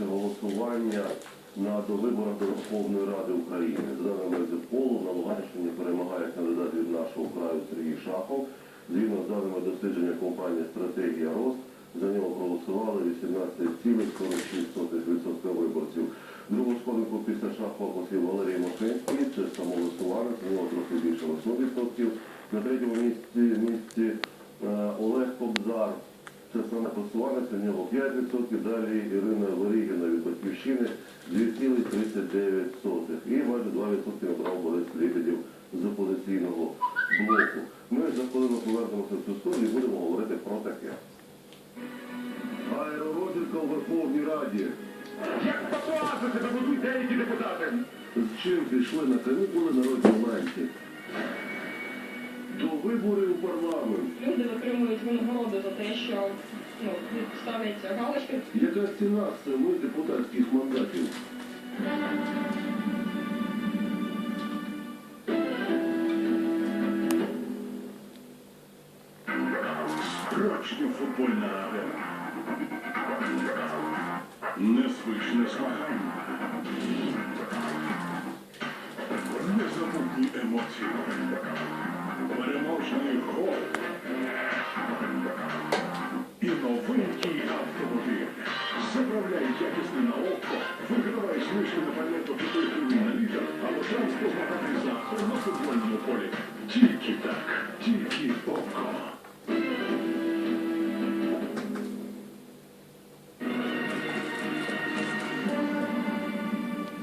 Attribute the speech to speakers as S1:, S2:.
S1: відбулося голосування на довиборах до Верховної Ради України. За даними екзитполу, на Луганщині перемагає кандидат від нашого краю Сергій Шахов. Згідно з даними дослідження компанії Стратегія Рост, за нього проголосували 18,46% виборців. Другу сходинку після Шахова посів Валерій Мошенський, це самовисуванець, у нього трохи більше 8%. На третьому місці, місці е, Олег Кобзар, це саме посуванець, у нього 5%, далі Ірина від Батьківщини 2,39%. І майже 2% обрав Борис Лебедєв з опозиційного блоку. Ми за хвилину повернемося в цю студію і будемо говорити про таке. Аеророзвідка у Верховній Раді.
S2: Як папуаси себе ведуть деякі депутати?
S1: З чим пішли на канікули народні уранці? До виборів у парламент.
S3: Люди отримують винагороду за те, що ну, ставлять галочки.
S1: Яка ціна семи депутатських мандатів?
S2: Футбольна арена. Незвичне змагання. Незабутні емоції. Переможний гол. або